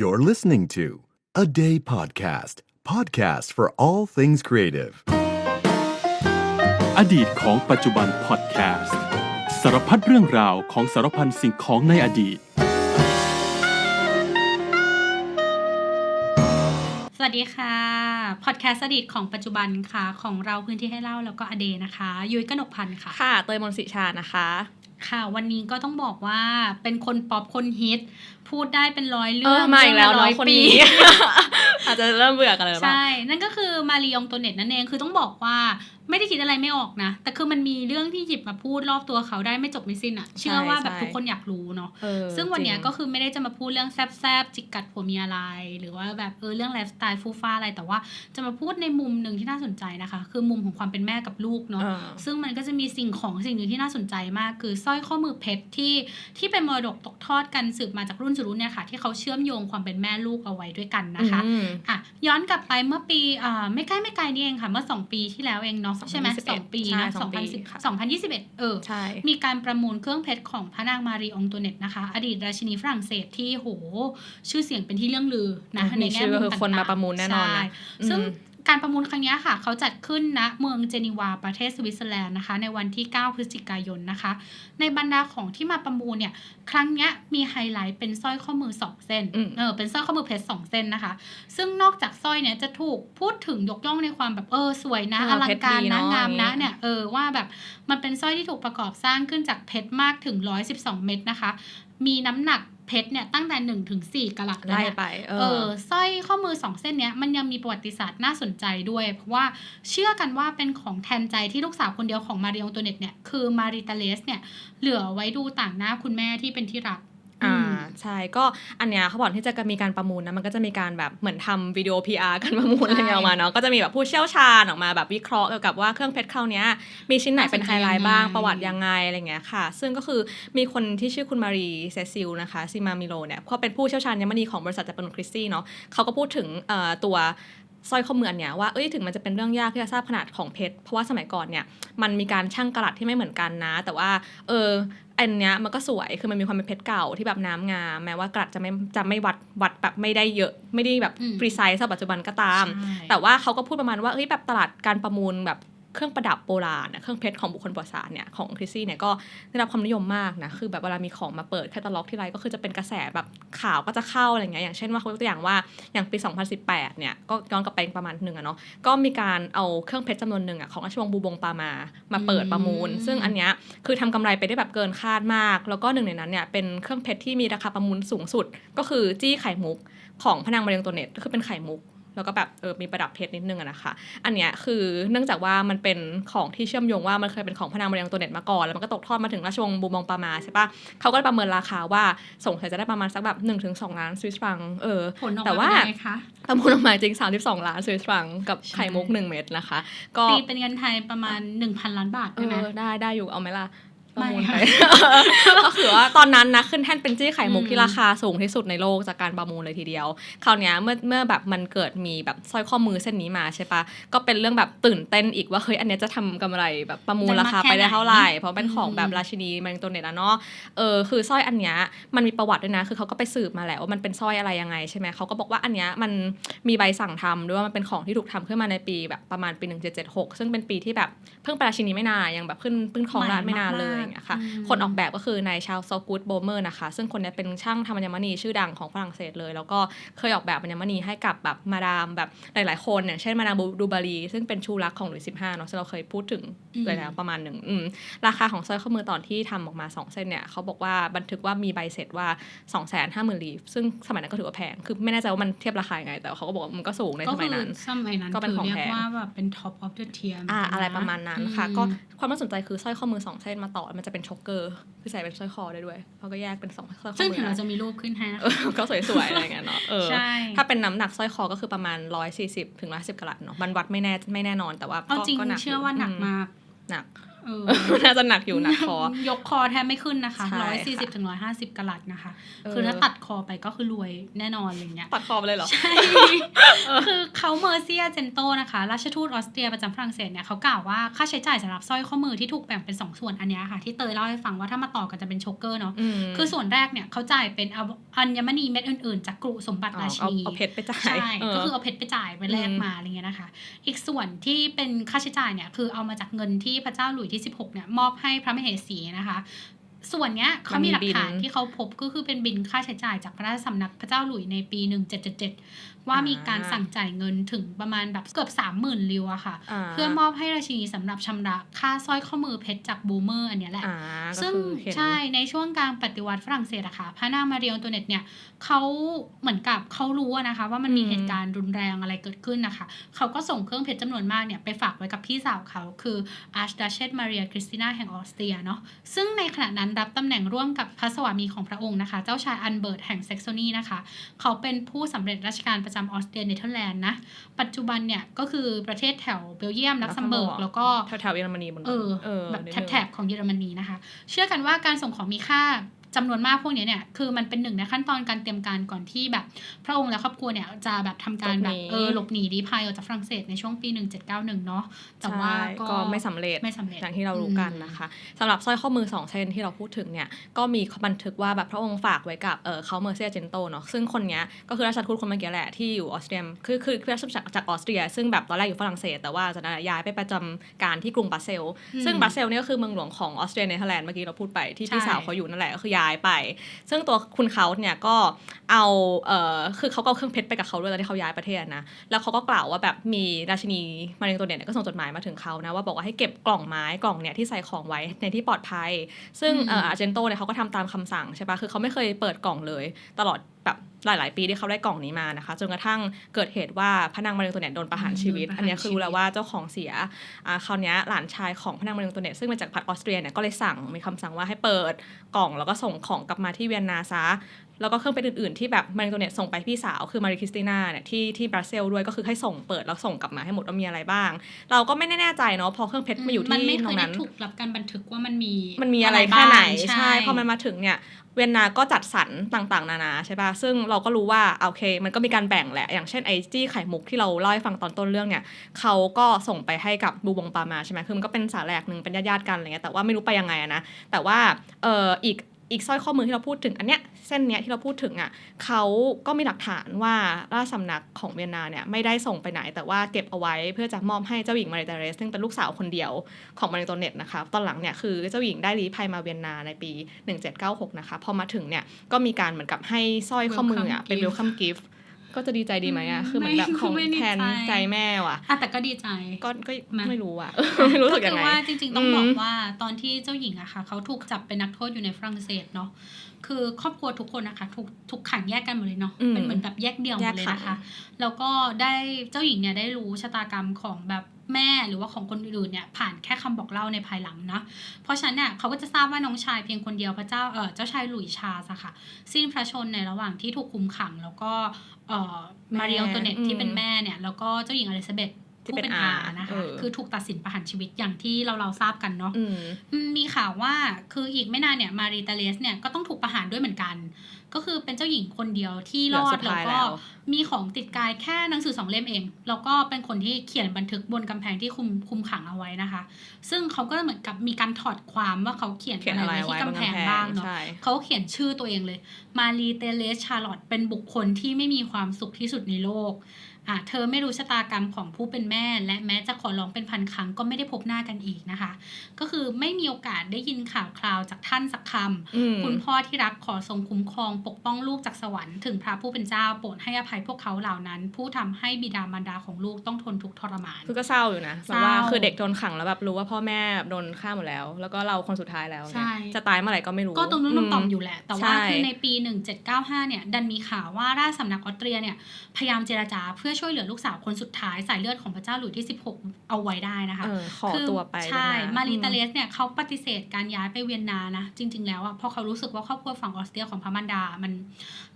You're listening to A Day Podcast, podcast for all things creative. อดีตของปัจจุบันพอดแคสต์สารพัดเรื่องราวของสารพันสิ่งของในอดีต สวัสดีค่ะพอดแคสต์อดีตของปัจจุบันค่ะ ของเราพื้นที่ให้เล่าแล้วก็อเดนะคะ ยุ้ยกนกพันธ์ค่ะ ค่ะ เตยมนต์สิชานะคะ ค่ะ วันนี้ก็ต้องบอกว่าเป็นคนป๊อปคนฮิต พูดได้เป็นร้อยเอเรื่อองมาอีกแล้วเรื่เน้อองละคนร้ยนี้ปีอาจจะเริ่มเบื่อกันเลยหรือเปล่าใช่ นั่นก็คือมารีองตัวเน็ตนั่นเองคือต้องบอกว่าไม่ได้คิดอะไรไม่ออกนะ แต่คือมันมีเรื่องที่หยิบมาพูดรอบตัวเขาได้ไม่จบไม่สิ้นอะเชื่อว่าแบบใช่ทุกคนอยากรู้เนาะเออซึ่งวันเนี้ยจริก็คือไม่ได้จะมาพูดเรื่องแซบๆจิกกัดผัวเมียอะไร หรือว่าแบบเออเรื่องไลฟ์สไตล์ฟูฟ้าอะไรแต่ว่าจะมาพูดในมุมหนึ่งที่น่าสนใจนะคะ คือมุมของความเป็นแม่กับลูกเนาะเออซึ่งมันก็จะมีสิ่งของสิ่งหนึ่งที่น่าสนใจมาก คือสร้อยข้อมือเพชรที่ที่เป็นมรดกตกทอดกันสืบมาจากรุ่นสู่รุ่นเนี่ยค่ะที่เขาเชื่อมโยงความเป็นแม่ลูกเอาไว้ด้วยกันนะคะอืมอะย้อนกลับไปเมื่อปีอ่าไม่ใกล้ไม่ไกลนี่เองค่ะ เมื่อ 2 ปีที่แล้วเองเนาะใช่ไหม2021สองปีใช่นะสองปีค่ะ2010 2021เออใช่มีการประมูลเครื่องเพชรของพระนางมารีองตัวเน็ตนะคะ อดีตราชินีฝรั่งเศสที่โห ชื่อเสียงเป็นที่เรื่องลือนะมีในแง่ชื่อมุก็มคือต่างๆคนมาประมูลแน่นอนนะใช่อืมซึ่ง การประมูลครั้งเนี้ยค่ะ เขาจัดขึ้นณเมืองเจนีวาประเทศสวิตเซอร์แลนด์นะคะ ในวันที่ 9 พฤศจิกายนนะคะ ในบรรดาของที่มาประมูลเนี่ย ครั้งเนี้ยมีไฮไลท์เป็นสร้อยข้อมือ 2 เส้นอืมเออเป็นสร้อยข้อมือเพชร2เส้นนะคะ ซึ่งนอกจากสร้อยเนี่ยจะถูกพูดถึงยกย่องในความแบบเออสวยนะเอออลังการเพชรดีนะเนอะงามนะอย่างเงี้ยเนี่ยเออว่าแบบมันเป็นสร้อยที่ถูกประกอบสร้างขึ้นจากเพชรมากถึง 112 เม็ดนะคะ มีน้ำหนัก เพชรเนี่ยตั้งแต่1ถึง4กะรัตนะไล่เนี่ยไปเอเอออสร้อยข้อมือสองเส้นเนี้ยมันยังมีประวัติศาสตร์น่าสนใจด้วย เพราะว่าเชื่อกันว่าเป็นของแทนใจที่ลูกสาวคนเดียวของมาริองตัวเน็ตเนี่ยคือมาริตาเลสเนี่ยเหลือไว้ดูต่างหน้าคุณแม่ที่เป็นที่รัก อ่าอืมใช่ก็อันเนี้ยเขาบอกที่จะมีการประมูลนะมันก็จะมีการแบบเหมือนทำวิดีโอ PR กันประมูลอะไรอย่างเงี้ยออกมาเนาะก็จะมีแบบผู้เชี่ยวชาญออกมาแบบวิเคราะห์เกี่ยวกับว่าเครื่องเพชรคราวเนี้ยมีชิ้นไหนเป็นไฮไลท์บ้างน่าสนใจยังไงประวัติยังไงอะไรเงี้ยค่ะ ซึ่งก็คือมีคนที่ชื่อคุณมารีเซซิลนะคะซิมามิโลเนี่ยเขาเป็นผู้เชี่ยวชาญยมณีของบริษัทจัปนคริสตี้เนาะเขาก็พูดถึงเอ่อตัวสร้อยข้อมืออันเนี้ยว่าเอ้ยถึงมันจะเป็นเรื่องยากที่จะทราบขนาดของเพชรเพราะว่าสมัยก่อนเนี่ยมันมีการชั่งกะลัดที่ไม่เหมือนกันนะ แต่ว่าเออ อันเนี้ยมันก็สวยคือมันมีความเป็นเพชรเก่าที่แบบน้ำงามแม้ว่ากะลัดจะไม่จะไม่วัดวัดแบบไม่ได้เยอะ ไม่ได้แบบอืมปรีไซส์ปัจจุบันก็ตามใช่แต่ว่าเขาก็พูดประมาณว่าเฮ้ยแบบตลาดการประมูลแบบ เครื่องประดับโบราณนะเครื่องเพชรของบุคคลประวัติศาสตร์เนี่ยของคริสซี่เนี่ยก็ได้รับความนิยมมากนะคือแบบเวลามีของมาเปิดแคตตาล็อกที่ไรก็คือจะเป็นกระแสแบบข่าวก็จะเข้าอะไรเงี้ยอย่างเช่นว่าเขายกตัวอย่างว่าอย่างปี 2018 เนี่ยก็ย้อนกลับไปประมาณหนึ่งอะเนาะก็มีการเอาเครื่องเพชรจำนวนหนึ่งอะของราชวงศ์บูบงปามามาเปิดประมูลอืมซึ่งอันเนี้ยคือทำกำไรไปได้แบบเกินคาดมาก แล้วก็หนึ่งในนั้นเนี่ยเป็นเครื่องเพชรที่มีราคาประมูลสูงสุด ก็คือจี้ไข่มุกของพระนางมาเรียงตัวเน็ตก็คือเป็นไข่มุก แล้วก็แบบเออมีประดับเพชรนิดนึงอะนะคะ อันเนี้ยคือเนื่องจากว่ามันเป็นของที่เชื่อมโยงว่ามันเคยเป็นของพระนางมาเรียงตัวเน็ตมาก่อน แล้วมันก็ตกทอดมาถึงราชวงศ์บูมองปามาใช่ปะเขาก็ประเมินราคาว่าสงสัยจะได้ประมาณสักแบบ1นถึงสล้านสวิสฟรังเออผลออกแต่มาว่าเป็นยังไงคะประมูลออกมาจริง 32 ล้านสวิสฟรังกับใช่ไข่มุก 1 เม็ดนะคะ ก็ตีเป็นเงินไทยประมาณ 1,000 ล้านบาทเอได้ไหมอได้ได้อยู่เอาไหมล่ะ ประไม่มูลค่ะไป ก็คือว่าตอนนั้นนะขึ้นแท่นเป็นจี้ไข่มุกอืมที่ราคาสูงที่สุดในโลกจากการประมูลเลยทีเดียว คราวเนี้ยเมื่อเมื่อแบบมันเกิดมีแบบสร้อยข้อมือเส้นนี้มาใช่ปะก็เป็นเรื่องแบบตื่นเต้นอีกว่าเฮ้ยอันเนี้ยจะทำกำไรแบบประมูลราคาไปได้เท่าไหร่ เพราะเป็นของแบบราชินีมันตัวเน็ตอะเนาะเออคือสร้อยอันเนี้ยมันมีประวัติด้วยนะ คือเขาก็ไปสืบมาแหละว่ามันเป็นสร้อยอะไรยังไงใช่ไหมเขาก็บอกว่าอันเนี้ยมันมีใบสั่งทำด้วยว่ามันเป็นของที่ถูกทำขึ้นมาในปีแบบประมาณปี 1776 ซึ่งเป็นปีที่แบบเพิ่งเป็นราชินีไม่นานยังแบบขึ้นเพิ่งครองราชย์ไม่นานเลยอย่างเงี้ยค่ะอืมคนออกแบบก็คือนายชาวซอกูดโบเมอร์นะคะ ซึ่งคนเนี้ยเป็นช่างทำอัญมณีชื่อดังของฝรั่งเศสเลย แล้วก็เคยออกแบบอัญมณีให้กับแบบมาดามแบบหลาย ๆ คนอย่างเช่นมาดามดูบารี ซึ่งเป็นชูรักของหลุยส์สิบห้าเนาะซึ่งเราเคยพูดถึงอืมเลยแล้วประมาณหนึ่งอืมราคาของสร้อยข้อมือตอนที่ทำออกมา 2 เส้นเนี่ยเขาบอกว่าบันทึกว่ามีใบเสร็จว่า2 5 0 0 0 0ลีฟซึ่งสมัยนั้นก็ถือว่าแพงคือไม่แน่ใจว่ามันเทียบราคายังไง แต่เขาก็บอกว่ามันก็สูงในก็สมัคืยอนั้นสมัยนั้นก็เป็นคือของเรียแพกงว่าแบบเป็น top of the tier อ่าเหนกันนอะไรประมาณนั้นค่ะอืมก็ความน่าสนใจคือสร้อยข้อมือสองเส้นมาต่อมันจะเป็นช็อกเกอร์คือใส่เป็นสร้อยคอได้ด้วยเขาก็แยกเป็นสองสร้อยข้อซึ่งมืเดี๋ยวเราอจะมีรูปขึ้นให้นะเออก็สวยๆอะไรเงี้ยเนาะเออใช่ถ้าเป็นน้ำหนักสร้อยคอก็คือประมาณ140ถึง110กะรัตเนาะมันวัดไม่แน่ไม่แน่นอนแต่ว่าเอาก็จริงก็หนักเชื่อว่าหนักมมากหนักเออ น่าจะหนักอยู่หนักคอ ยกคอแทบไม่ขึ้นนะคะใช่ร้อยค่ะสี่สิบถึงร้อยห้าสิบกะลัดนะคะเออคือถ้าตัดคอไปก็คือรวยแน่นอนอะไรเงี้ย ตัดคอไปเลยเหรอ ใช่ คือเขาเมอร์เซียเจนโตนะคะ ราชทูตออสเตรียประจำฝรั่งเศสเนี่ยเขากล่าวว่าค่าใช้จ่ายสำหรับสร้อยข้อมือที่ถูกแบ่งเป็นสองส่วนอันเนี้ยค่ะ ที่เตยเล่าให้ฟังว่าถ้ามาต่อกันจะเป็นโชกเกอร์เนาะมคือส่วนแรกเนี่ยเขาจ่ายเป็นเอาอัญมณีเม็ดอื่นๆ จากกรุสมบัติอ๋อราชิเอานีเอาเพชรไปจ่าย ใช่เออก็คือเอาเพชรไปจ่ายไปแลกอืมมาอะไรเงี้ยนะคะ อีกส่วนที่เป็นค่าใช้จ่ายเนี่ยคือเอามาจากเงินที่พระเจ้าหลุยส์ที่ 16เนี่ยมอบให้พระมเหสีนะคะ ส่วนเนี้ยเขามีหลักฐานที่เขาพบก็คือเป็นบินค่าใช้จ่ายจากพระราชสำนักพระเจ้าหลุยส์ในปี 1777ว่ามีการสั่งจ่ายเงินถึงประมาณแบบเกือบ 30,000ลิวอะค่ะาเพื่อมอบให้ราชินีสำหรับชำระค่าสร้อยข้อมือเพชรจากบูเมอร์อันเนี้ยแหละอ่าก็ซึ่งคือเห็นใช่ในช่วงกลางปฏิวัติฝรั่งเศสอะค่ะพระนางมาเรียงตัวเน็ตเนี่ยเขาเหมือนกับเขารู้อะนะคะว่ามันมีอืมเหตุการณ์รุนแรงอะไรเกิดขึ้นนะคะ เขาก็ส่งเครื่องเพชรจำนวนมากเนี่ยไปฝากไว้กับพี่สาวเขาคืออาร์ชดัชเชตมาเรียคริสตินาแห่งออสเตรียเนาะซึ่งในขณะนั้นรับตำแหน่งร่วมกับพระสวามีของพระองค์นะคะ เจ้าชายอันเบิร์ตแห่งเซ็กโซนีนะคะ เขาเป็นผู้สำเร็จราชการประจำออสเตรียเนเธอร์แลนด์นะ ปัจจุบันเนี่ยก็คือประเทศแถวเบลเยียมลักเซมเบิร์กแล้วก็แถวๆเยอรมนีบนเออเออแบบนิดนึงแถบๆของเยอรมนีนะคะ เชื่อกันว่าการส่งของมีค่า จำนวนมากพวกเนี้ยเนี่ยคือมันเป็นหนึ่งในขั้นตอนการเตรียมการก่อนที่แบบ พระองค์และครอบครัวเนี่ยจะแบบทำการแบบเออหลบหนีดีภัยออกจากฝรั่งเศสในช่วงปี 1791 เนาะแต่ว่าใช่ก็ก็ไม่สำเร็จไม่สำเร็จอย่างที่เรารู้กันนะคะสำหรับสร้อยข้อมือสองเส้นที่เราพูดถึงเนี่ยก็มีบันทึกว่าแบบพระองค์ฝากไว้กับเออเขาเมอร์เซียเจนโตเนาะซึ่งคนเนี้ยก็คือราชทูตคนเมื่อกี้แหละที่อยู่ออสเตรียคือคือคือราชทูตจากจากออสเตรีย ซึ่งแบบตอนแรกอยู่ฝรั่งเศสแต่ว่าจากนั้นย้ายไปประจำการที่กรุงบรัสเซลส์อืมซึ่งบรัสเซลส์เนี่ยก็คือเมืองหลวงของออสเตรียเนเธอร์แลนด์เมื่อกี้เราพูดไปที่พี่ใช่สาวเขาอยู่นั่นแหละก็คือย้ายไป ซึ่งตัวคุณเขาเนี่ยก็เอาเออคือเขาก็เอาเครื่องเพชรไปกับเขาด้วยตอนที่เขาย้ายประเทศนะ แล้วเขาก็กล่าวว่าแบบมีราชินีมาเรียงตัวเนี่ยก็ส่งจดหมายมาถึงเขานะว่าบอกว่าให้เก็บกล่องไม้กล่องเนี่ยที่ใส่ของไว้ในที่ปลอดภัย ซึ่งอืมเอออาเจนโตเนี่ยเขาก็ทำตามคำสั่งใช่ปะคือเขาไม่เคยเปิดกล่องเลย ตลอด หลาย ๆ ปีที่เขาได้กล่องนี้มานะคะ จนกระทั่งเกิดเหตุว่าพระนางมาเรียงตัวเนี่ยโดนประหารชีวิตโดนประหารอันเนี้ยคือรู้แล้วชีวิตว่าเจ้าของเสียอ่าคราวเนี้ยหลานชายของพระนางมาเรียงตัวเนี่ยซึ่งมาจากพัดออสเตรียเนี่ยก็เลยสั่งมีคำสั่งว่าให้เปิดกล่องแล้วก็ส่งของกลับมาที่เวียนนาซะ แล้วก็เครื่องเพชรอื่นๆที่แบบมาริโตเนตส่งไปพี่สาวคือมาริคริสติน่าเนี่ยที่ที่บรัสเซลด้วยก็คือให้ส่งเปิดแล้วส่งกลับมาให้หมดว่ามีอะไรบ้าง เราก็ไม่แน่ใจเนาะพอเครื่องเพชรมาอยู่มันที่ไม่ตเครงยได้นั้นถูกรับการบันทึกว่ามันมีมันมีอะไรแค่ไหนบ้างใช่พอมันมาถึงเนี่ยเวียนนาก็จัดสรรต่างๆ นานาใช่ป่ะ ซึ่งเราก็รู้ว่าโอเค มันก็มีการแบ่งแหละ อย่างเช่นไอจี้ไข่มุกที่เราเล่าให้ฟังตอนต้นเรื่องเนี่ย เขาก็ส่งไปให้กับบูบงปามาใช่ไหมคือมันก็เป็นสาแหลกหนึ่งเป็นญาติๆกันอะไรเงี้ย แต่ว่าไม่รู้ไปยังไงอะนะ แต่ว่าเอออีก อีกสร้อยข้อมือที่เราพูดถึงอันเนี้ยเส้นเนี้ยที่เราพูดถึงอะเขาก็มีหลักฐานว่าราชสำนักของเวียนนาเนี่ยไม่ได้ส่งไปไหน แต่ว่าเก็บเอาไว้เพื่อจะมอบให้เจ้าหญิงมาริตาเรสซึ่งเป็นลูกสาวคนเดียวของมาริโตเน็ตนะคะตอนหลังเนี่ยคือเจ้าหญิงได้ลี้ภัยมาเวียนนาในปี 1796นะคะพอมาถึงเนี่ยก็มีการเหมือนกับให้สร้อยข้อมืออะเป็นเวลคัมกิฟต์ จะดีใจดีไหมอะอืมคือเหมือนแบบไม่ของไม่ดีแทนใจใจแม่ว่ะอะแต่ก็ดีใจก็ก็มาไม่รู้อะไม่รู้สึกยังไงก็คือว่าจริง ๆ ต้องอืมบอกว่าตอนที่เจ้าหญิงอะค่ะเขาถูกจับเป็นนักโทษอยู่ในฝรั่งเศสเนาะคือครอบครัวทุกคนนะคะถูกถูกขังแยกกันหมดเลยเนาะอืมเป็นเหมือนแบบแยกเดี่ยวหมดเลยแยกขันะงคะ แล้วก็ได้เจ้าหญิงเนี่ยได้รู้ชะตากรรมของแบบ แม่หรือว่าของคนอื่นๆเนี่ยผ่านแค่คำบอกเล่าในภายหลังเนาะเพราะฉะนั้นเนี่ยเขาก็จะทราบว่าน้องชายเพียงคนเดียวพระเจ้าเออเจ้าชายหลุยส์ชาร์ลส์อะค่ะ สิ้นพระชนม์ในระหว่างที่ถูกคุมขัง แล้วก็เอ่อแม่มาเรียลตัวเน็ตที่เป็นอืมแม่เนี่ยแล้วก็เจ้าหญิงอลิซาเบธ ที่ผู้เป็นเป็นอาอานะคะเออคือถูกตัดสินประหารชีวิตอย่างที่เราเราทราบกันเนาะอืมอืมมีข่าวว่าคืออีกไม่นานเนี่ยมารีเตเลสเนี่ยก็ต้องถูกประหารด้วยเหมือนกัน ก็คือเป็นเจ้าหญิงคนเดียวที่รอเหลือสุดดแล้วท้ายก็แล้วมีของติดกายแค่หนังสือสองเล่มเอง แล้วก็เป็นคนที่เขียนบันทึกบนกำแพงที่คุมคุมขังเอาไว้นะคะ ซึ่งเขาก็เหมือนกับมีการถอดความว่าเขาเขียนเขียนอะอะไรไรไว้ไว้ที่บนกำแพกำงแพงบ้างเนาะใช่เขาเขียนชื่อตัวเองเลย มารีเตเลสชาร์ลอตเป็นบุคคลที่ไม่มีความสุขที่สุดในโลก อะเธอไม่รู้ชะตากรรมของผู้เป็นแม่ และแม้จะขอร้องเป็นพันครั้งก็ไม่ได้พบหน้ากันอีกนะคะ ก็คือไม่มีโอกาสได้ยินข่าวคราวจากท่านสักคำอืมคุณพ่อที่รักขอทรงคุ้มครอง ปกป้องลูกจากสวรรค์ถึงพระผู้เป็นเจ้าโปรดให้อภัยพวกเขาเหล่านั้น ผู้ทำให้บิดามารดาของลูกต้องทนทุกข์ทรมานคือก็เศร้าอยู่นะเศแบร้าบว่าคือเด็กโดนขังแล้วแบบรู้ว่าพ่อแม่แบบโดนฆ่าหมดแล้ว แล้วก็เราคนสุดท้ายแล้วใช่เนี่ยจะตายเมื่อไหร่ก็ไม่รู้ก็ตรงนู้นตรงต่อมมอยู่แหละ แต่ว่าใช่คือในปี 1795เนี่ยดันมีข่าวว่าราชสำนักออสเตรียเนี่ยพยายามเจรจาเพื่อช่วยเหลือลูกสาวคนสุดท้ายสายเลือดของพระเจ้าหลุยส์ที่ 16 เอาไว้ได้นะคะเออขอคือตัวไปใช่เวียนนามารีตาเลอืสเนี่ยเขาปฏิเสธการย้ายไปเวียนนานะ จริง ๆ แล้วอะเพราะเขารู้สึกว่าครอบครัวฝั่งออสเตรียของพระมารดา มัน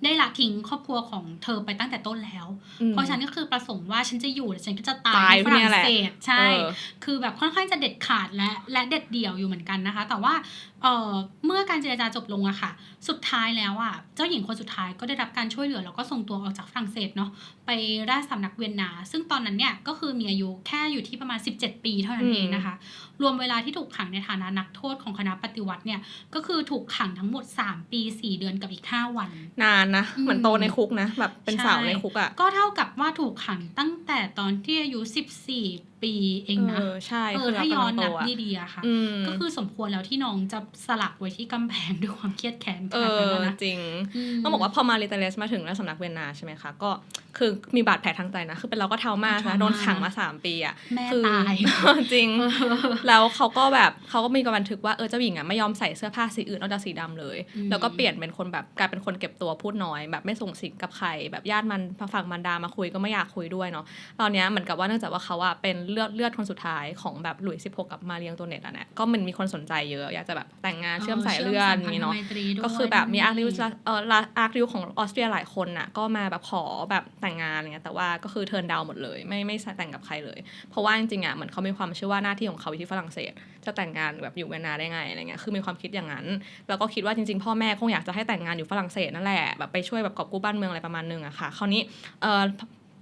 ได้ละทิ้งครอบครัวของเธอไปตั้งแต่ต้นแล้วอืมเพราะฉะนั้นก็คือประสงค์ว่าฉันจะอยู่แต่ฉันก็จะตาตายยที่ฝที่เนี่รั่ยงแหละเศสใช่เออคือแบบค่อนข้างจะเด็ดขาดและและเด็ดเดี่ยวอยู่เหมือนกันนะคะ แต่ว่าเอ่อเมื่อการเจรจาจบลงอะค่ะ สุดท้ายแล้วอะเจ้าหญิงคนสุดท้ายก็ได้รับการช่วยเหลือแล้วก็ส่งตัวออกจากฝรั่งเศสเนาะไปราชสำนักเวียนนา ซึ่งตอนนั้นเนี่ยก็คือมีอายุแค่อยู่ที่ประมาณ 17 ปีเท่านั้นเองนะคะ รวมเวลาที่ถูกขังในฐานะนักโทษของคณะปฏิวัติเนี่ยก็คือถูกขังทั้งหมด 3 ปี 4 เดือนกับอีก 5 วัน นานนะอืมเหมือนโตในคุกนะแบบเป็นใช่สาวในคุกอะก็เท่ากับว่าถูกขังตั้งแต่ตอนที่อายุ 14 ปีเองนะเออใช่เอคืออถ้าย้อนนับโตอะดีๆอะค่ะอืมก็คือสมควรแล้วที่น้องจะสลักไว้ที่กำแพงด้วยความเครียดแค้นขเอนาดนั้นอแล้วนะจริงมต้องบอกว่าพอมาริเตเลสมาถึงแล้วสำนักเวียนนาใช่ไหมคะ ก็คือมีบาดแผลทางใจนะ คือเป็นเราก็เทามากเทรานะมากโดนขังมาสามปีอะแม่คือตายจริง แล้วเขาก็แบบเขาก็มีการบันทึกว่าเออเจ้าหญิงอะไม่ยอมใส่เสื้อผ้าสีอื่นนอกจากสีดำเลยอืมแล้วก็เปลี่ยนเป็นคนแบบกลายเป็นคนเก็บตัวพูดน้อย แบบไม่ส่งสิงกับใครแบบญาติมันฝั่งมันดามาคุยก็ไม่อยากคุยด้วยเนาะตอนเนี้ยเหมือนกับว่าเนื่องจากว่าเขาอะเป็นเลือดเลือดคนสุดท้ายของแบบหลุยส์สิบหกกับมาเรียงตัวเน็ตอะเนี่ยก็มันมีคนสนใจเยอะ อยากจะแบบแต่งงานเชื่อมสายเลือดอย่างนี้เนาะชื่อมสัมพันธไมตรีด้วยก็คือแบบมีอาร์คิวเอ่ออาร์คิวของออสเตรียหลายคนน่ะก็มาแบบขอแบบแต่งงานอะไรเงี้ยแต่ว่าก็คือเทิร์นดาวหมดเลยไม่ไม่แต่งกับใครเลย เพราะว่าจริงๆอะเหมือนเขามีความเชื่อว่าหน้าที่ของเขาอยู่ที่ฝรั่งเศส จะแต่งงานแบบอยู่เวียนนาได้ไงอะไรเงี้ยคือมีความคิดอย่างนั้น แล้วก็คิดว่าจริงๆ พ่อแม่คงอยากจะให้แต่งงานอยู่ฝรั่งเศสนั่นแหละแบบไปช่วยแบบกอบกู้บ้านเมืองอะไรประมาณนึงอะค่ะคราวนี้เออ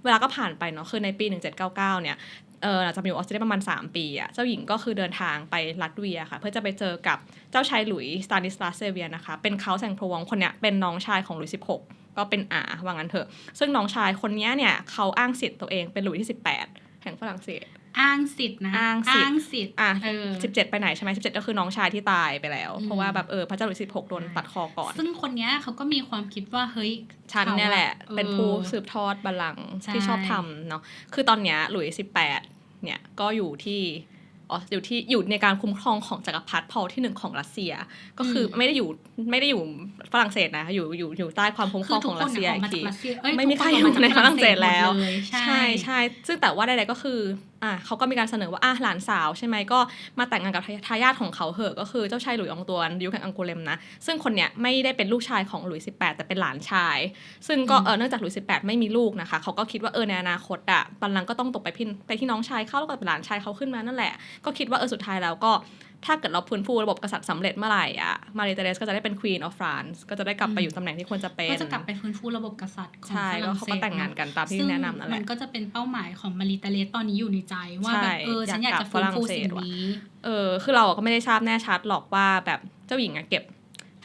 เวลาก็ผ่านไปเนาะคือในปี 1799 เนี่ย เออหลังจากมาอยู่ออสเตรเลียประมาณ 3 ปีอะเจ้าหญิงก็คือเดินทางไปลัตเวียค่ะ เพื่อจะไปเจอกับเจ้าชายหลุยส์สตานิสลาเซเวียนะคะ เป็นเขาแซงโพรวงคนเนี้ยเป็นน้องชายของหลุยส์16ก็เป็นอาว่างั้นเถอะ ซึ่งน้องชายคนเนี้ยเนี่ยเขาอ้างสิทธิ์ตัวเองเป็นหลุยส์ที่ 18 แห่งฝรั่งเศส อ้างสิทธิ์นะอ้างสิทธิ์ สิทธิ์อะเออสิบเจ็ดไปไหนใช่ไหมสิบเจ็ดก็คือน้องชายที่ตายไปแล้วอืมเพราะว่าแบบเออพระเจ้าหลุยส์สิบหกโดนตัดคอก่อน ซึ่งคนเนี้ยเขาก็มีความคิดว่าเฮ้ยฉันเนี่ยแหละเขาอะเป็นผู้เออสืบทอดบัลลังก์ใช่ ที่ชอบทำเนาะคือตอนเนี้ยหลุยส์สิบแปดเนี่ยก็อยู่ที่อ๋ออยู่ที่อยู่ในการคุ้มครองของจักรพรรดิพอลที่หนึ่งของรัสเซีย ก็คืออไม่ได้อยู่ไม่ได้อยู่ฝรั่งเศสนะอยู่อยู่อยู่ใต้ความคุ้มครองของรัสเซียออีอกมาทีจากรัสเซียเอ้ยไม่มีใครทุกนอยู่ในฝรั่งเศสแล้วหมดเลยใช่ใช่ใช่ ซึ่งแต่ว่าใดๆก็คืออะเขาก็มีการเสนอว่าอะหลานสาวใช่ไหมก็มาแต่งงานกับทายาทของเขาเหอะก็คือเจ้าชายหลุยส์อองตวนยุคแห่งอังโกเลมนะซึ่งคนเนี้ยไม่ได้เป็นลูกชายของหลุยส์18 แต่เป็นหลานชาย ซึ่งก็อืมเออเนื่องจากหลุยส์18 ไม่มีลูกนะคะเขาก็คิดว่าเออในอนาคตอะบัลลังก์ก็ต้องตกไปพินไปที่น้องชายเขาแล้วก็เป็นหลานชายเขาขึ้นมานั่นแหละ ก็คิดว่าเออสุดท้ายแล้วก็ ถ้าเกิดเราพื้นฟูระบบกษัตริย์สำเร็จเมื่อไหร่อะมาริเตเรสก็จะได้เป็น Queen of France ก็จะได้กลับไปอยู่ตำแหน่งที่ควรจะเป็นก็จะกลับไปฟื้นฟูระบบกษัตริย์ของใช่ฝก็รั่งเขาเศก็สแต่งงานกันตามที่ซึ่งแนะนำนั่นแหมัละนก็จะเป็นเป้าหมายของมาริตาเลสตอนนี้อยู่ในใจว่าแบบใช่เออฉันอยากอยากจะฟื้นฟูกลับฝรั่งเศสสิ่งว่ะนี้เออคือเราก็ไม่ได้ทราบแน่ชัดหรอกว่าแบบเจ้าหญิงอะเก็บ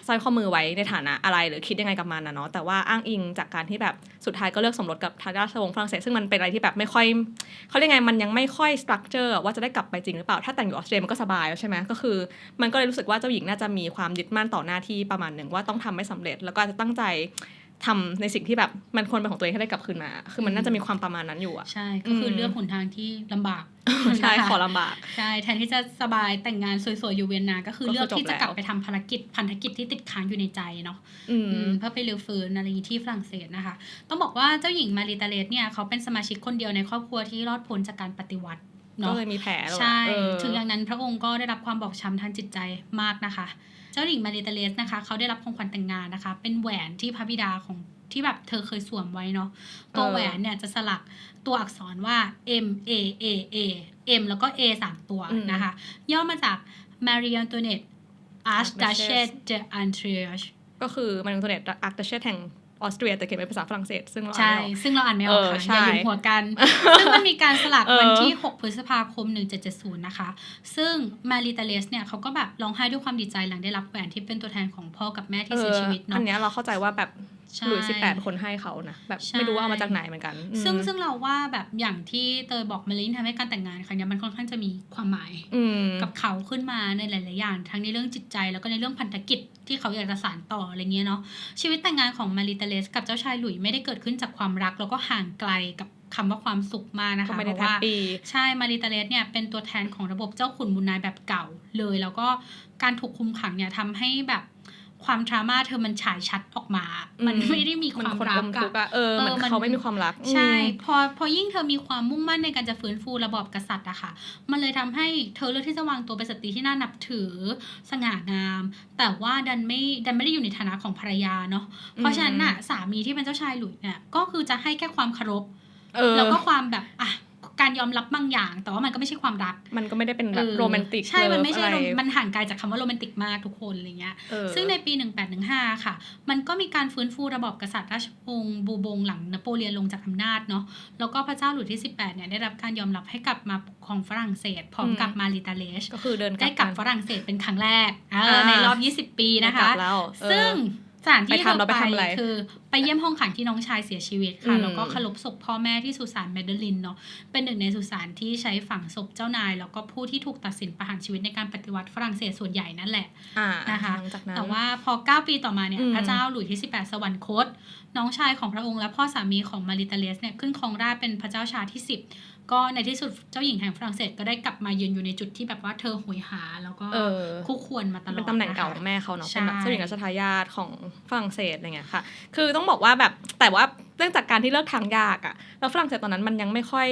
สร้อยข้อมือไว้ในฐานะอะไรหรือคิดยังไงกับมันนะเนาะแต่ว่าอ้างอิงจากการที่แบบสุดท้ายก็เลือกสมรสกับทางราชวงศ์ฝรั่งเศสซึ่งมันเป็นอะไรที่แบบไม่ค่อยเขาเรียกไงมันยังไม่ค่อยสตรัคเจอร์ว่าจะได้กลับไปจริงหรือเปล่าถ้าแต่งอยู่ออสเตรเลียมันก็สบายแล้วใช่ไหมก็คือ มันก็เลยรู้สึกว่าเจ้าหญิงน่าจะมีความยึดมั่นต่อหน้าที่ประมาณหนึ่งว่าต้องทำให้สำเร็จแล้วก็อาจจะตั้งใจ ทำในสิ่งที่แบบมันควรเป็นของตัวเองให้ได้กลับคืนมา คือมันน่าจะมีความประมาณนั้นอยู่อะใช่ ก็คืออมเลือกหนทางที่ลำบากใช่นะคะขอลำบาก ใช่ แทนที่จะสบายแต่งงานสวยๆอยู่เวียนนา ก็คือก็คือเลือกที่จะจบแล้วกลับไปทำภารกิจพันธกิจที่ติดค้างอยู่ในใจเนาะอืมอืมเพื่อไปเลือฟื้นอะไรอย่างนี้ที่ฝรั่งเศสนะคะ ต้องบอกว่าเจ้าหญิงมาริตาเลสเนี่ยเขาเป็นสมาชิกคนเดียวในครอบครัวที่รอดพ้นจากการปฏิวัติก็เนาะเลยมีแผลแล้วอะใช่เออถึงอย่างนั้นพระองค์ก็ได้รับความบอบช้ำทางจิตใจมากนะคะ เจ้าหญิงมาริตาเลสนะคะเขาได้รับของขวัญแต่งงานนะคะ เป็นแหวนที่พระบิดาของที่แบบเธอเคยสวมไว้เนาะตัวแหวนเนี่ยจะสลักตัวอักษรว่า M A A A M แล้วก็ A สามตัวอืมนะคะ ย่อมาจาก Marie Antoinette Archduchess de Antioche ก็คือมันเป็นตัวเน็ตอาร์ตเชตแห่ง ออสเตรียแต่เขียนเป็นภาษาฝรั่งเศส ซึ่งเราใช่อ่านไม่ออกซึ่งเราอ่านไม่ออกเออค่ะใช่อย่าลืมหัวกัน ซึ่งมันมีการสลักเออวันที่ 6 พฤษภาคม 1770 นะคะ ซึ่งมาริตาเลสเนี่ยเขาก็แบบร้องไห้ด้วยความดีใจหลังได้รับแหวนที่เป็นตัวแทนของพ่อกับแม่ที่เสียชีวิตอัเนาะนเนี้ยเราเข้าใจว่าแบบใช่ หลุยสิบแปดคนให้เขานะแบบใช่ไม่รู้ว่าเอามาจากไหนเหมือนกันอืมซึ่งซึ่งเราว่าแบบอย่างที่เตยบอกมาลินทำให้การแต่งงานครั้งเนี้ยมันค่อนข้างจะมีความหมายอืมกับเขาขึ้นมาในหลาย ๆ อย่าง ทั้งในเรื่องจิตใจแล้วก็ในเรื่องพันธกิจที่เขาอยากจะสานต่ออะไรเงี้ยเนาะชีวิตแต่งงานของมาริตาเลสกับเจ้าชายหลุยไม่ได้เกิดขึ้นจากความรัก แล้วก็ห่างไกลกับคำว่าความสุขมากนะก็คะไม่เพได้ราะแฮปว่าปี้ใช่มาริตาเลสเนี่ยเป็นตัวแทนของระบบเจ้าขุนบุญนายแบบเก่าเลย แล้วก็การถูกคุมขังเนี่ยทำให้แบบ ความทรามาเธอมันฉายชัดออกมา มันไม่ได้มีความคนรัอกมทุกข์อะเออเหมือนเออมันเขาไม่มีความรัก ใช่อืมพอพอยิ่งเธอมีความมุ่งมั่นในการจะฟื้นฟูระบอบกษัตริย์อะค่ะ มันเลยทำให้เธอเลือกที่จะวางตัวเป็นสตรีที่น่านับถือสง่างาม แต่ว่าดันไม่ดันไม่ได้อยู่ในฐานะของภรรยาเนาะ เพราะฉะนั้นน่ะสามีที่เป็นเจ้าชายหลุยส์เนี่ยก็คือจะให้แค่ความเคารพเออแล้วก็ความแบบอะ การยอมรับบางอย่าง แต่ว่ามันก็ไม่ใช่ความรัก มันก็ไม่ได้เป็นแบบเออโรแมนติกใช่ มันไม่ใช่เลิฟโรอะไรมันห่างไกลจากคำว่าโรแมนติกมากทุกคนอะไรเงี้ยเออซึ่งในปี 1815 ค่ะ มันก็มีการฟื้นฟูระบอบกษัตริย์ราชวงศ์บูบงหลังนโปเลียนลงจากอำนาจเนาะ แล้วก็พระเจ้าหลุยส์ที่ 18 เนี่ยได้รับการยอมรับให้กลับมาปกครองฝรั่งเศสพร้อมกับมาริตาเลชก็คือเดินได้กลับนฝรั่งเศสเป็นครั้งแรกเอออ่าในรอบ 20 ปีนะคะได้กลับแล้วเออซึ่ง สถานที่ไปทำเราไปทำอะไรคือ ไปเยี่ยมห้องขังที่น้องชายเสียชีวิตค่ะอืมแล้วก็เคารพศพพ่อแม่ที่สุสานแมดเดลินเนาะเป็นหนึ่งในสุสานที่ใช้ฝังศพเจ้านาย แล้วก็ผู้ที่ถูกตัดสินประหารชีวิตในการปฏิวัติฝรั่งเศสส่วนใหญ่นั่นแหละอ่านะคะหลังจากนั้นแต่ว่าพอ 9 ปีต่อมาเนี่ยอืมพระเจ้าหลุยส์ที่ 18 สวรรคต น้องชายของพระองค์และพ่อสามีของมาริตาเลสเนี่ยขึ้นครองราชย์เป็นพระเจ้าชาที่ 10 ก็ในที่สุดเจ้าหญิงแห่งฝรั่งเศสก็ได้กลับมายืนอยู่ในจุดที่แบบว่าเธอหวยหา แล้วก็เออคู่ควรมาตลอดเป็นตำแหน่งเก่าะคะของแม่เขาเนาะใช่เป็นแบบเจ้าหญิงรัชทายาทของฝรั่งเศสอะไรเงี้ยค่ะ คือต้องบอกว่าแบบแต่ว่าเนื่องจากการที่เลือกทางยากอะแล้วฝรั่งเศสตอนนั้นมันยังไม่ค่อย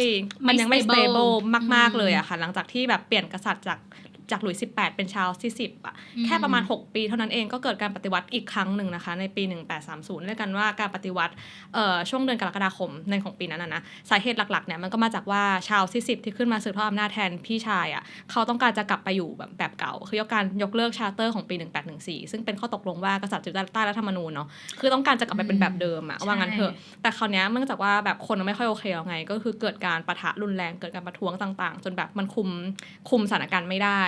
มันยังไม่ไม่ stable stable มากอืมๆเลยอะค่ะ หลังจากที่แบบเปลี่ยนกษัตริย์จาก จากหลุยส์18เป็นชาร์ลส์ที่10อะอืมแค่ประมาณ 6 ปีเท่านั้นเองก็เกิดการปฏิวัติอีกครั้งหนึ่งนะคะ ในปี 1830เรียกกันว่าการปฏิวัติเอ่อช่วงเดือนกรกฎาคมในของปีนั้นนะนะสาเหตุหลักๆเนี่ยมันก็มาจากว่าชาร์ลส์ที่10ที่ขึ้นมาสืบทอดอำนาจแทนพี่ชายอะเขาต้องการจะกลับไปอยู่แบบแบบเก่า คือยกการยกเลิกชาร์เตอร์ของปี 1814 ซึ่งเป็นข้อตกลงว่ากษัตริย์จะอยู่ใต้รัฐธรรมนูญเนาะคือต้องการจะกลับไปเป็นแบบเดิมอะว่างั้นเถอะแต่คราวเนี้ยเนื่องจากว่าแบบคนมันไม่ค่อยโอเคแล้วไง ก็คือเกิดการปะทะรุนแรงเกิดการประท้วงต่าง ๆ จนแบบมันคุมคุมสถานการณ์ไม่ได้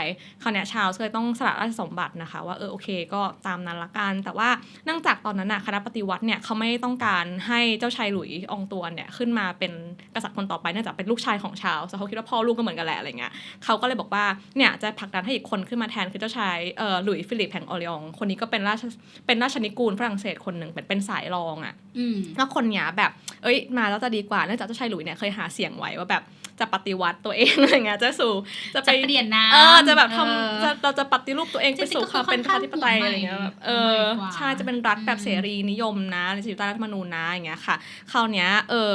คราวเนี้ยชาวเคยต้องสละราชสมบัตินะคะ ว่าเออโอเค ก็ตามนั้นละกัน แต่ว่าเนื่องจากตอนนั้นน่ะคณะปฏิวัติเนี่ยเขาไม่ต้องการให้เจ้าชายหลุยส์อองตวนเนี่ยขึ้นมาเป็นกษัตริย์คนต่อไปเนื่องจากเป็นลูกชายของชาวแต่เขาคิดว่าพ่อลูกก็เหมือนกันแหละอะไรเงี้ยเขาก็เลยบอกว่าเนี่ยจะผลักดันให้อีกคนขึ้นมาแทนคือเจ้าชายเอ่อหลุยส์ฟิลิปแห่งออริองคนนี้ก็เป็นราชเป็นราชนิกูลฝรั่งเศสคนหนึ่งเป็นเป็นสายรองอะอืมแล้วคนเนี้ยแบบเอ้ยมาแล้วจะดีกว่าเนื่องจากเจ้าชายหลุยส์เนี่ยเคยหาเสียงไว้ว่าแบบ จะปฏิวัติตัวเองอะไรเงี้ยจะสู่จะไปจะเปลี่ยนน้ำเออจะแบบทำเออจะเราจะปฏิรูปตัวเองจริไปงๆสู่ก็คคือวามเป็นประชาธิปไตยค่อนข้างอะไรเงี้ยแบบเอใหม่อกว่าใช่จะเป็นรัฐแบบอืมเสรีนิยมนะจะอยู่ใต้รัฐธรรมนูญนะอย่างเงี้ยค่ะคราวเนี้ยเออ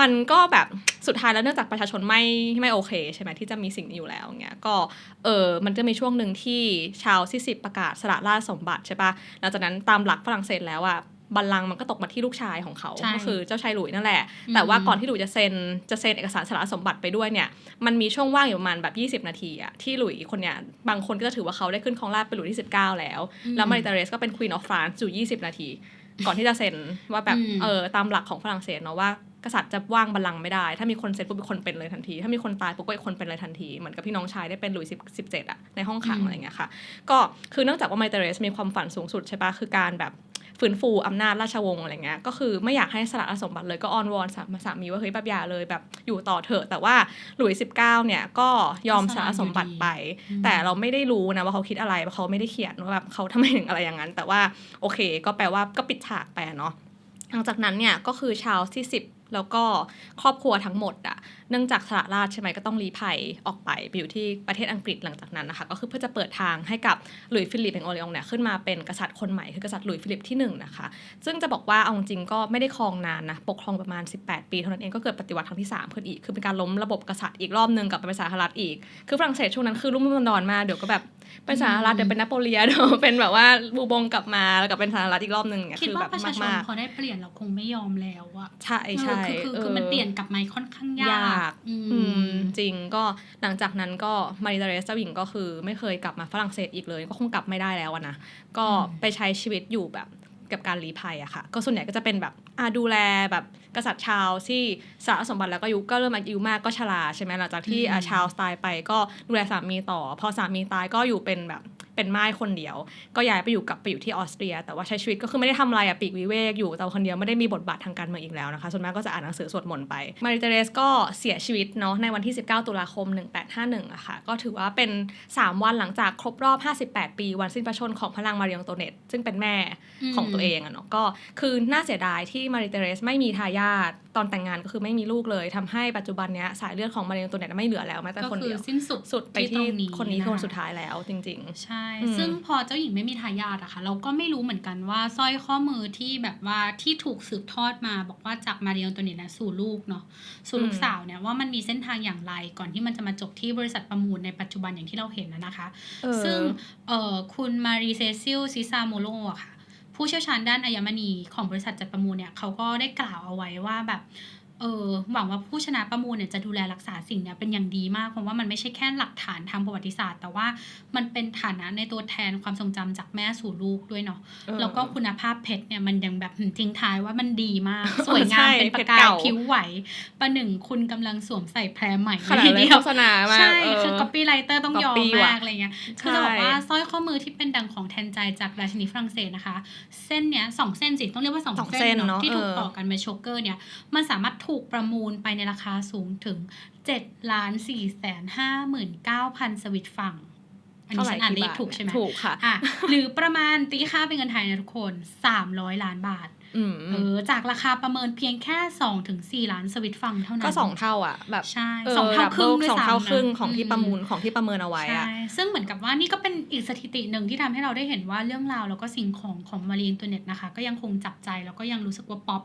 มันก็แบบสุดท้ายแล้วเนื่องจากประชาชนไม่ไม่โอเคใช่ไหมที่จะมีสิ่งนี้อยู่แล้วเงี้ยก็เออมันจะมีช่วงหนึ่งที่ชาวที่สิบประกาศสละราชสมบัติใช่ปะหลังจากนั้นตามหลักฝรั่งเศสแล้วอะ บัลลังก์มันก็ตกมาที่ลูกชายของเขาใช่ก็คือเจ้าชายหลุยส์นั่นแหละอืมแต่ว่าก่อนที่หลุยส์จะเซ็นจะเซ็นเอกสารสละสมบัติไปด้วยเนี่ยมันมีช่วงว่างอยู่ประมาณแบบ 20 นาทีอะที่หลุยส์คนเนี้ยบางคนก็จะถือว่าเขาได้ขึ้นครองราชย์เป็นหลุยส์ที่ 19 แล้ว แล้วมาริตาเรสก็เป็น Queen of France อยู่20 นาที ก่อนที่จะเซ็นว่าแบบอืมเออตามหลักของฝรั่งเศสเนาะว่ากษัตริย์จะว่างบัลลังก์ไม่ได้ ถ้ามีคนเซ็นปุ๊บอีกคนเป็นเลยทันที ถ้ามีคนตายปุ๊บก็อีกคนเป็นเลยทันที เหมือนกับพี่น้องชายได้เป็นหลุยส์สิบเจ็ดอะในห้องขังอืมอะไรอย่างเงี้ยค่ะ ก็คือเนื่องจากว่ามาริตาเรสมีความฝันสูงสุดใช่ปะคือการแบบ ฟื้นฟูอำนาจราชวงศ์อะไรเงี้ยก็คือไม่อยากให้สละราชสมบัติเลยก็อ้อนวอนสาสามีว่าเฮ้ยแบบอย่าเลยแบบอยู่ต่อเถอะแต่ว่าหลุยส์สิบเก้าเนี่ยก็ยอมสละสมบัติไปอืมแต่เราไม่ได้รู้นะว่าเขาคิดอะไรเพราะเขาไม่ได้เขียนว่าแบบเขาทำไมถึงอะไรอย่างนั้น แต่ว่าโอเค ก็แปลว่าก็ปิดฉากไปอะเนาะหลังจากนั้นเนี่ยก็คือชาวที่10แล้วก็ครอบครัวทั้งหมดอะ เนื่องจากสละราชใช่ไหมก็ต้องรีภัยออกไปไปอยู่ที่ประเทศอังกฤษหลังจากนั้นนะคะ ก็คือเพื่อจะเปิดทางให้กับหลุยส์ฟิลิปแห่งออริองเนี่ยขึ้นมาเป็นกษัตริย์คนใหม่คือกษัตริย์หลุยส์ฟิลิปที่หนึ่งนะคะซึ่งจะบอกว่าเอาจริงๆก็ไม่ได้ครองนานนะปกครองประมาณ 18 ปีเท่านั้นเองก็เกิดปฏิวัติครั้งที่3ขึ้นอีกคือเป็นการล้มระบบกษัตริย์อีกรอบหนึงกลับไปเป็นสาธารณรัฐอีก คือฝรั่งเศสช่วงนั้นคือรุ่มรุ่มดอนๆมากเดี๋ยวก็แบบเป็นสาธารณรัฐเดี๋ยวเป็นนโปเลียนเดี๋ยวเป็นแบบว่าบูบงกลับมาแล้วกลับเป็นสาธารณรัฐอีกรอบหนึงเนี่ยคิดคือว่าแบบประชาชนมากเขาได้เปลี่ยนเราคงไม่ยอมแล้วอะๆใช่ใช่เออคือคือเออคือมันเปลี่ยนกลับมาค่อนข้างยายากกอือืมมจริงก็หลังจากนั้นก็มาริตาเรสเจ้าหญิงก็คือ ไม่เคยกลับมาฝรั่งเศสอีกเลย ก็คงกลับไม่ได้แล้วอะนะก็อืมไปใช้ชีวิตอยู่แบบกับการรีภัยอะค่ะ ก็ส่วนใหญ่ก็จะเป็นแบบอ่าดูแลแบบกษัตริย์ชาวที่สละสมบัติแล้วก็อายุก็เริ่มอายุมากก็ชราใช่ไหมหลังจากที่อ่าชาวตายไปก็ดูแลสามีต่อ พอสามีตายก็อยู่เป็นแบบ เป็นม่ายคนเดียว ก็ย้ายไปอยู่กับไปอยู่ที่ออสเตรีย แต่ว่าใช้ชีวิตก็คือไม่ได้ทำอะไรอะปีกวิเวกอยู่แต่คนเดียวไม่ได้มีบทบาททางการเมืองอีกแล้วนะคะส่วนมากก็จะอ่านหนังสือสวดมนต์ไปมาริเตเรสก็เสียชีวิตเนาะในวันที่ 19 ตุลาคม 1851อะค่ะก็ถือว่าเป็น 3 วันหลังจากครบรอบ 58 ปี วันสิ้นพระชนม์ของพระนางมารีองโตเนตซึ่งเป็นแม่ของตัวเองอะเนาะก็คือน่าเสียดายที่มาริเตเรสไม่มีทายาทตอนแต่งงานก็คือไม่มีลูกเลยทำให้ปัจจุบันเนี้ยสายเลือดของมารีองโตเนตไม่เหลือแล้วแม้แต่ก็คนคืเดีอยวสิ้นสุดสุดไปตรที่งคนนี้คือคนะะสุดท้ายแล้วจริง ๆ ใช่อืมซึ่งพอเจ้าหญิงไม่มีทายาทอะค่ะ เราก็ไม่รู้เหมือนกันว่าสร้อยข้อมือที่แบบว่าที่ถูกสืบทอดมา บอกว่าจากมาเรียงตัวนี้นะสู่ลูกเนาะสู่ลูกสาวเนี่ยว่ามันมีเส้นทางอย่างไรก่อนที่มันจะมาจบที่บริษัทประมูลในปัจจุบันอย่างที่เราเห็นนะนะคะเออซึ่งเอ่อคุณมารีเซซิลซิซาโมโลอะค่ะ ผู้เชี่ยวชาญด้านอัญมณีของบริษัทจัดประมูลเนี่ยเขาก็ได้กล่าวเอาไว้ว่าแบบ เออหวังว่าผู้ชนะประมูลเนี่ยจะดูแลรักษาสิ่งเนี้ยเป็นอย่างดีมากเพราะว่ามันไม่ใช่แค่หลักฐานทางประวัติศาสตร์ แต่ว่ามันเป็นฐานะในตัวแทนความทรงจำจากแม่สู่ลูกด้วยเนาะเออแล้วก็คุณภาพเพชรเนี่ยมันยังแบบทิ้งท้ายว่ามันดีมาก สวยงามใช่เป็นประเพชรกายเก่าผิวไหวประหนึ่งคุณกำลังสวมใส่แพรใหม่ขนาดเลยทีโฆษณามาใช่เออคือ copywriter ต้องยอม copy ว่ะมากอะไรเงี้ยคือใช่จะบอกว่าสร้อยข้อมือที่เป็นดังของแทนใจจากราชินีฝรั่งเศสนะคะ เส้นเนี้ยสองเส้นสิต้องเรียกว่าสองสองเส้เส้นนเนาะเนอะที่ถูกเออต่อกันเป็นโชเกอร์เนี่ยมันสามารถถูกประมูลไปในราคาสูงถึง7ล้าน4แสน59,000สวิตฟรังก์อันนี้ฉันอ่านเลขถูกใช่ไหมถูกค่ะอะ หรือประมาณตีค่าเป็นเงินไทยนะทุกคน300ล้านบาทอืมเออจากราคาประเมินเพียงแค่2ถึง4ล้านสวิตฟรังก์เท่านั้น ก็สองเท่าอะแบบใช่ออสองเท่าครึ่งด้วยสองซ้ำเท่าครึ่งนะของที่อืมประมูลของที่ประเมินเอาไว้อะใช่ซึ่งเหมือนกับว่านี่ก็เป็นอีกสถิติหนึ่งที่ทำให้เราได้เห็นว่าเรื่องราวแล้วก็สิ่งของของมารีอินเทอร์เน็ตนะคะ ก็ยังคงจับใจแล้วก็ยังรู้สึกว่าป๊อป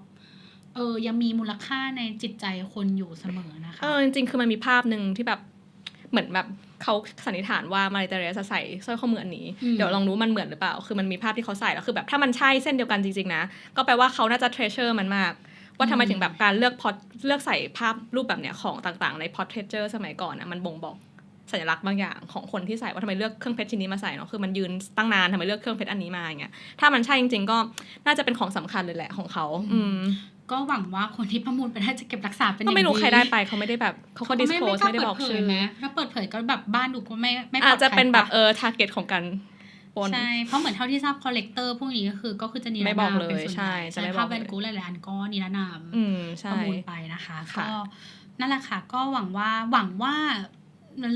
เออยังมีมูลค่าในจิตใจคนอยู่เสมอนะคะ เออจริงๆ คือมันมีภาพหนึ่งที่แบบเหมือนแบบเขาสันนิษฐานว่ามาริเตเรสใส่สร้อยข้อมืออันนี้อืมเดี๋ยวลองรู้มันเหมือนหรือเปล่า คือมันมีภาพที่เขาใส่แล้วคือแบบถ้ามันใช่เส้นเดียวกันจริงๆนะ ก็แปลว่าเขาน่าจะเทรเชอร์มันมาก ว่าทำไมถึงแบบการเลือกพอเลือกใส่ภาพรูปแบบเนี้ยของต่างๆ ในพอ r t เทรเจอร์สมัยก่อนนะมันบ่งบอกสัญลักษณ์บางอย่างของคนที่ใส่ว่าทำไมเลือกเครื่องเพชรชิ้นนี้มาใส่เนาะคือมันยืนตั้งนานทำไมเลือกเครื่องเพชรอันนี้มาอย่างเงี้ยถ้ามันใช่จริง ๆ ก็น่าจะเป็นของสำคัญเลยแหละของเขา อืม ก็หวังว่าคนที่ประมูลไปได้จะเก็บรักษาเป็นอก็ย่างไม่รู้ดีใครได้ไปเขาไม่ได้แบบเขาก็ดิสโคสล้าไม่ได้บอกเปิผยชื่อไหมถ้าเปิดเผยก็แบบบ้านดูก็ไม่ไม่ปลอาอจดจะภัยเป็นแบบปะเออทาร์เก็ตของการปนใช่เพราะเหมือนเท่าที่ทราบคอลเลกเตอร์พวกนี้ก็คือก็คือจะนิรไม่นามบอกเลยเป็นส่วนใช่ใหญ่จะไม่ใช่บอกภาพแวนเลยกูหลายๆอันก็นิรนามอืมปใช่ระมูลไปนะคะค่ะก็นั่นแหละค่ะ ก็หวังว่าหวังว่า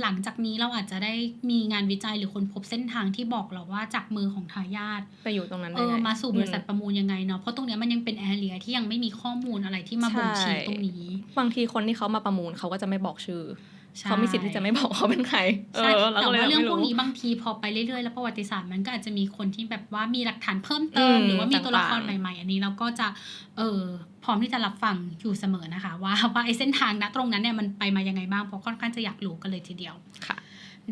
หลังจากนี้เราอาจจะได้มีงานวิจัยหรือคนพบเส้นทางที่บอกเราว่าจากมือของทายาทไปอยู่ตรงนั้นเอได้อไงมาสู่บริษัทประมูลยังไงเนาะเพราะตรงเนี้ยมันยังเป็นแอเรียที่ยังไม่มีข้อมูลอะไรที่มาบ่งชี้ใช่ตรงนี้ บางทีคนที่เขามาประมูลเขาก็จะไม่บอกชื่อใช่ เขามีสิทธิ์ที่จะไม่บอกเขาเป็นใครเอใช่อเราแต่ก็เลยว่าเรื่องไม่พวกรู้นี้บางทีพอไปเรื่อยๆ แล้วประวัติศาสตร์มันก็อาจจะมีคนที่แบบว่ามีหลักฐานเพิ่มเติมอืมหรือว่ามีตัวละครต่างๆใหม่ๆ อันนี้เราก็จะเออพร้อมที่จะรับฟังอยู่เสมอนะคะ ว่าว่าไอ้เส้นทางนะตรงนั้นเนี่ยมันไปมายังไงบ้างเพราะค่อนข้างจะอยากรู้กันเลยทีเดียวค่ะ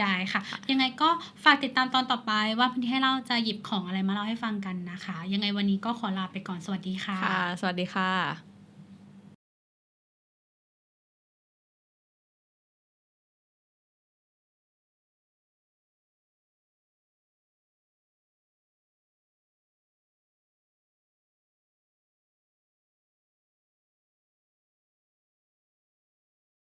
ได้ค่ะ ยังไงก็ฝากติดตามตอนต่อไปว่าพี่ให้เราจะหยิบของอะไรมาเล่าให้ฟังกันนะคะ ยังไงวันนี้ก็ขอลาไปก่อนสวัสดีค่ะค่ะสวัสดีค่ะ